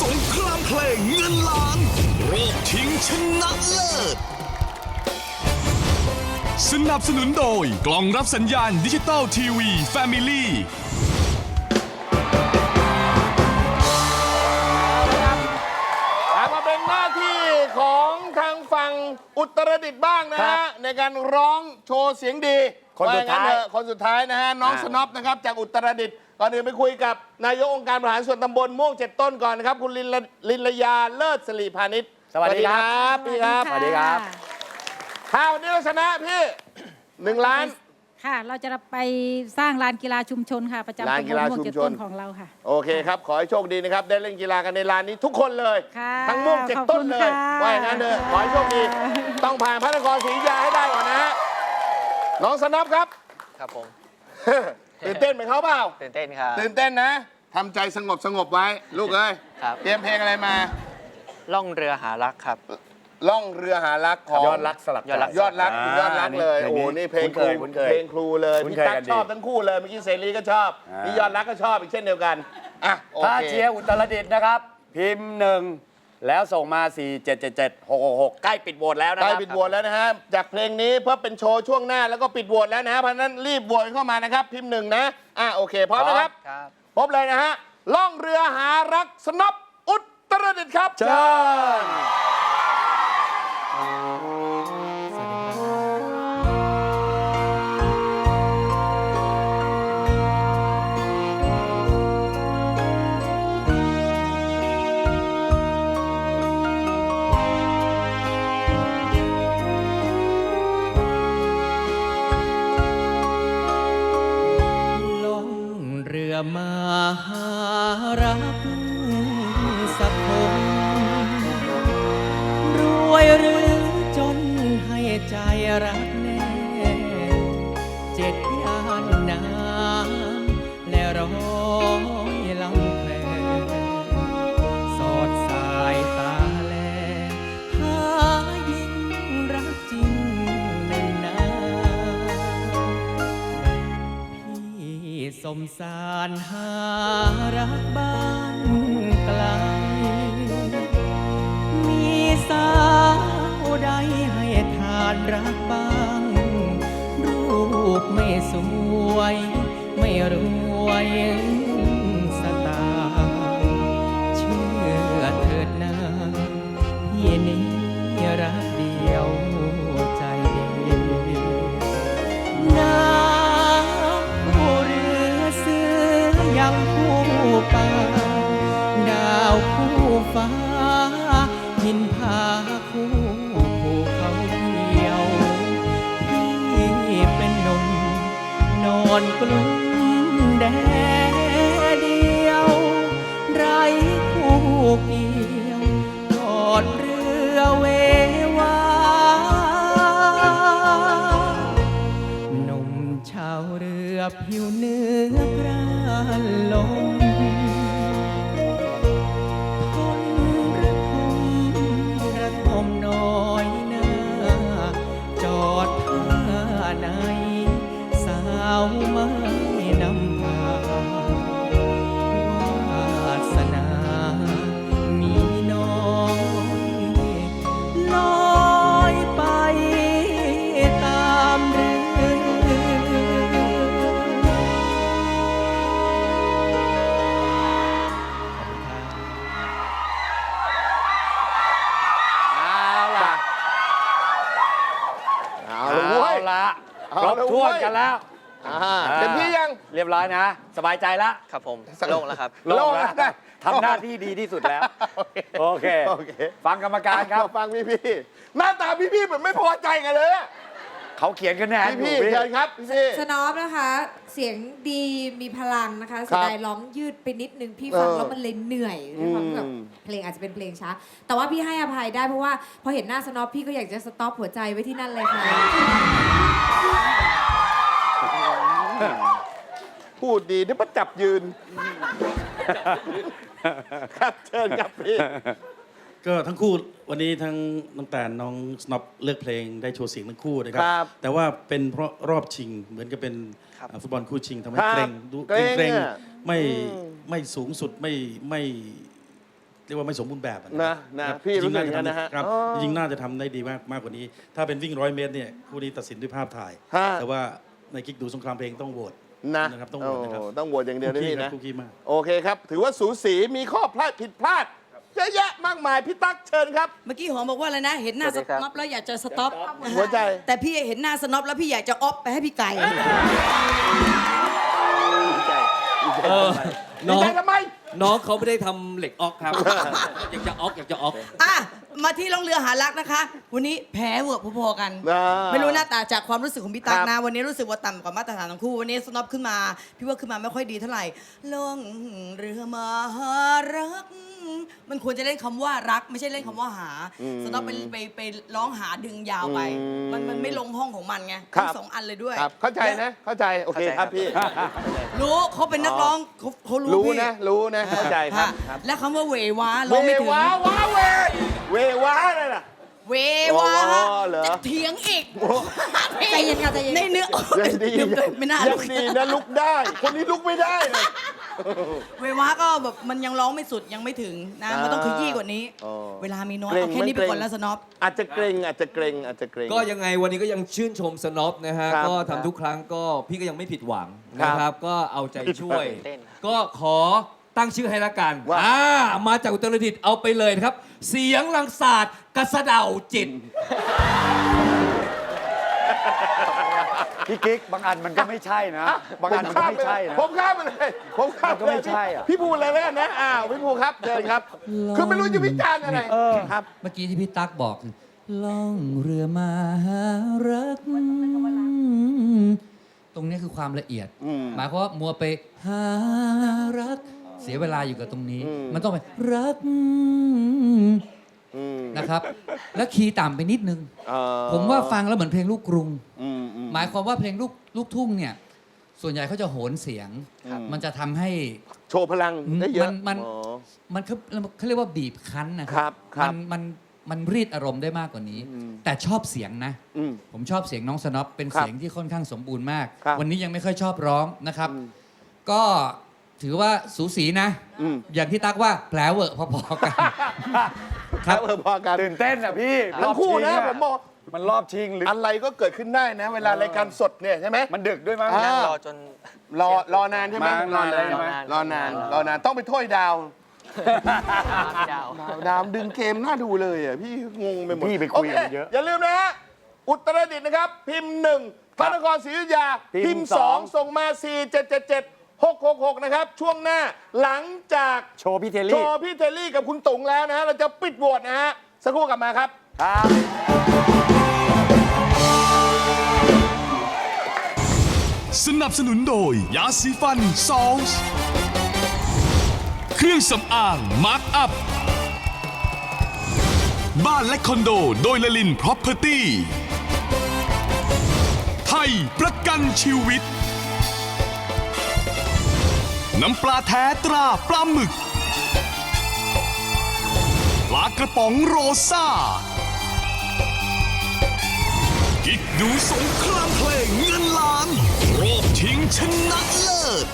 สงครามเพลงเงินล้านรอบชิงชนะเลิศ สนับสนุนโดยกล่องรับสัญญาณดิจิตอลทีวีแฟมิลี่กลับมาเป็นหน้าที่ของทางฝั่งอุตรดิตถ์บ้างนะครัฮะ บในการร้องโชว์เสียงดีคนสุดท้ายว่งั้นเถอะคนสุดท้ายนะฮะ น้องอ่า สน็อปนะครับจากอุตรดิตถ์ก่อนอื่นไปคุยกับนายกองค์การบริหารส่วนตำบลม่วงเจ็ดต้นก่อนนะครับ คุณลินละลินลยาเลิศสิริพาณิชย์สวัสดีครับ พี่ครับสวัสดีครับข้าววันนี้เราชนะพี่ หนึ่งล้าน ค่ะ เราจะไปสร้างลานกีฬาชุมชนค่ะ ประจำลานตำบกีลฬาม่วงชุมเจ็ดชน ต้นของเราค่ะ โอเคครับ ขอให้โชคดีนะครับ ได้เล่นกีฬากันในลานนี้ทุกคนเลย ค่ะทั้งม่วงเจ็ดขอบต้คุนณเลยค่ะ ว่าอย่างนั้นเถอะขอให้โชคดี ต้องผ่านพระนครศรีอยุธยาให้ได้ก่อนนะฮะน้องสนับครับ ครับผม ตื่นเต้นเหมือนเขาเปล่า ตื่นเต้นครับ ตื่นเต้นนะทำใจสงบสงบไว้ ลูกเอ้ย ครับ เตรียมเพลงอะไรมา ล่องเรือหารักครับ ล่องเรือหารักของยอดรักสลักใจยอดรักยอดรักอ่ายอดรักเลยนี่โอ้โหนี่เพลงครูคุ้นเคยเพลงครูเลยคุ้นพี่เคยตั๊กกันดีชอบทั้งคู่เลยเมื่อกี้เสรีก็ชอบอ่านี่ นี่ยอดรักก็ชอบอีกเช่นเดียวกันอะโอถ้าเคเชียร์อุตรดิตถ์นะครับ พิมพ์หนึ่ง แล้วส่งมา 4 7 7 7 6 6 6 ใกล้ปิดโหวตแล้วนะใกคล้รับ ปิดโหวตแล้วนะฮะจากเพลงนี้เพื่อเป็นโชว์ช่วงหน้าแล้วก็ปิดโหวตแล้วนะฮะเพราะฉะนั้นรีบโหวตเข้ามานะครับ พิมพ์หนึ่งนะอะโอเคพร้อมนะครับครับ พบเลยนะฮะล่องเรือหารักสนับอุตรดิตถ์ครับเชิญล มาหารักสักคนรวยหรือ สารหารักบ้านไกล มีสาวใดให้ทานรักบ้าง รูปไม่สวย ไม่รวย อ ครบละถ้วนเว้ยกันแล้วอ่าเต็มที่ยัง เรียบร้อยนะ สบายใจแล้วครับผมโล่งแล้วครับโล่งแล้วได้ทำหน้าที่ดีที่สุดแล้ว โอเคโอเคฟังกรรมการครับ ฟังพี่พี่ๆหน้าตาพี่พี่ๆเหมือนไม่พอใจกันเลยอะเขาเขียนคะแนนพี่อยู่พี่ๆเชิญครับพี่พี่สนอปนะคะ เสียงดีมีพลังนะคะครัเสีบยดายร้องยืดไปนิดนึงพี่ฟังเออแล้วมันเลยเหนื่อยด้วยความที่แบบอืมเพลงอาจจะเป็นเพลงช้า แต่ว่าพี่ให้อภัยได้เพราะว่าพอเห็นหน้าสนอปพี่ก็อยากจะสต็อปหัวใจไว้ที่นั่นเลยค่ะ พูดดีนี่ประจับยืน ครับเชิญครับพี่ ก็ทั้งคู่วันนี้ทั้งน้องแตนน้องสนอปเลือกเพลงได้โชว์เสียงทั้งคู่นะครัครับแต่ว่าเป็นเพราะรอบชิงเหมือนกับเป็นครับอ่าฟุตบอลคู่ชิงทำให้ครับเกรงดูเกรงเกรงอะไม่อืมไม่สูงสุดไม่ไม่รียกว่าไม่สมบูรณ์แบบอะนะนะครับพี่รู้สึกจอย่างนั้นๆนะฮะครับอ๋อจริงๆน่าจะทำได้ดีมากมากกว่านี้ ถ้าเป็นวิ่งร้อยเมตรเนี่ยคู่นี้ตัดสินด้วยภาพถ่าย ฮะ แต่ว่าในกิ๊กดูสงครามเพลงต้องโหวต นะนะครับต้องโหวตนะครับโต้องโหวตอย่างเดียวนะพี่นะ คุกกี้มาก โอเคครับ ถือว่าสูสีมีข้อพลาดผิดพลาดเยอะแยะมากมายพี่ตั๊กเชิญครับ เมื่อกี้หอมบอกว่าอะไรนะ เห็นหน้าสสวัสดีครับ น็อปแล้วอยากจะสต็อปหัวใจ แต่พี่เห็นหน้าสน็อปแล้วพี่อยากจะออฟไปให้พี่ไก่เออดีน้องใจทำไม น้องเขาไม่ได้ทำเหล็กออกครับ อยากจะออกอยากจะออก อะ มาที่ล่องเรือหารักนะคะ วันนี้แพ้เวอร์พอๆกัน อ่าไม่รู้หน้าตาจากความรู้สึกของพี่ตั๊กครับนะ วันนี้รู้สึกว่าต่ำกว่ามาตรฐานทั้งคู่ วันนี้สน็อปขึ้นมา พี่ว่าขึ้นมาไม่ค่อยดีเท่าไหร่ล่องเรือมาหารัก มันควรจะเล่นคำว่ารัก ไม่ใช่เล่นคำว่าหาสน็อปไปไปไปร้องหาดึงยาวไปมันมันไม่ลงห้องของมันไงครับ ทั้งสองอันเลยด้วยครับ เข้าใจนะ เข้าใจ โอเคครับพี่ รู้เขาเป็นนักร้องเขาเขารู้รู้พี่นะ รู้นะ เข้าใจครับ ค่ะครับและคำว่าเววาเวร้องไม่ถึง ว้าว้าเว เวว้านั่นน่ะ เววาอ๋อเหรอ จะเถียงอีกใจเย็นค่ะใจเย็น ในเนื้อยังดีเดี๋ยวก่อนไม่น่ายัลุงกดีนะลุกได้ คนนี้ลุกไม่ได้เลย เววาก็แบบมันยังร้องไม่สุดยังไม่ถึงนะมันต้องขยี้กว่านี้ อ๋อเวลามีน้อยเกรงเอาแค่นี้ไปมันเกรงก่อนแล้วสน็อป อาจจะเกรงอาจจะเกรงอาจจะเกรง ก็ยังไงวันนี้ก็ยังชื่นชมสน็อปนะฮะ ครับก็ทำทุกครั้งก็พี่ก็ยังไม่ผิดหวังครับนะครับ ก็เอาใจช่วยเต้นก็ขอ ตั้งชื่อให้ละกันว่า อ่ามาจากอุตรดิตถ์เอาไปเลยนะครับ เสียงลังศาสตร์กระเสะเดาจิต พี่กิ๊กบางอันมันก็ไม่ใช่นะ บางอันมันก็ไม่ใช่นะ ผมข้ามไปเลยผมข้ามมันก็ไม่ใช่อะ พี่ภูเลยแล้วกันนะอ้าวพี่ภูครับเชิญครับ คือไม่รู้จะวิจารณ์อะไรครับ เมื่อกี้ที่พี่ตั๊กบอกคือล่องเรือมาหารัก ตรงนี้คือความละเอียดอืมหมายความว่ามัวไปหารัก เสียเวลาอยู่กับตรงนี้อืมมันต้องไปรักอืมนะครับ แล้วคีย์ต่ำไปนิดนึงเอ่อผมว่าฟังแล้วเหมือนเพลงลูกกรุงอืมอืมหมายความว่าเพลงลูกลูกทุ่งเนี่ย ส่วนใหญ่เขาจะโหนเสียงครับมันจะทำให้โชว์พลังได้เยอะมันมันอ๋อมันเขาเขาเรียกว่าบีบคั้นนะคครัรับครับมันมันมันรีดอารมณ์ได้มากกว่านี้อืมแต่ชอบเสียงนะอืมผมชอบเสียงน้องสน็อปเป็นครับเสียงที่ค่อนข้างสมบูรณ์มากครับวันนี้ยังไม่ค่อยชอบร้องนะครับอืมก็ ถือว่าสูสีนะ อืม อย่างที่ตักว่าแผลเวอะพอๆกัน ครับเออพอกัน ตื่นเต้นอะพี่ทั้งคู่รอบชินะงอผมบอก มันรอบชิงหรืออะไรก็เกิดขึ้นได้นะ เวลารายการสดเนี่ยใช่ไหมมันดึกด้วยมั้ง อ่า นั่งรอจน รอรอนานใช่ไหมมารอนานรอนานรอนานรอนานต้องไปถ้วยดาวเจ้าดาวดาวดึงเกมน่าดูเลยอะพี่งงไปหมดพี่ไปคุยกับโมันเยอะอย่าลืมนะฮะอุตรดิตถ์นะครับ พิมพ์หนึ่งพระนครศรีอยุธยาพิมพ์พิมพ์สองสองส่งมา 4 7 7 7 6 6 6 นะครับ ช่วงหน้าหลังจากโชว์พี่เทลโชลี่ ว์พี่เทลลี่กับคุณตุ๋งแล้วนะฮะเราจะปิดโหวตนะฮะสักครู่กลับมาครับ ครับ สนับสนุนโดย ยาสีฟันซอลส์เครื่องสำอางมาร์คอัพ บ้านและคอนโดโดยลลินพ r o p e r t y ไทยประกันชีวิต น้ำปลาแท้ตราปลาหมึก ปลากระป๋องโรซ่ากิ๊กดูสงครามเพลงเงินล้าน รอบชิงชนะเลิศ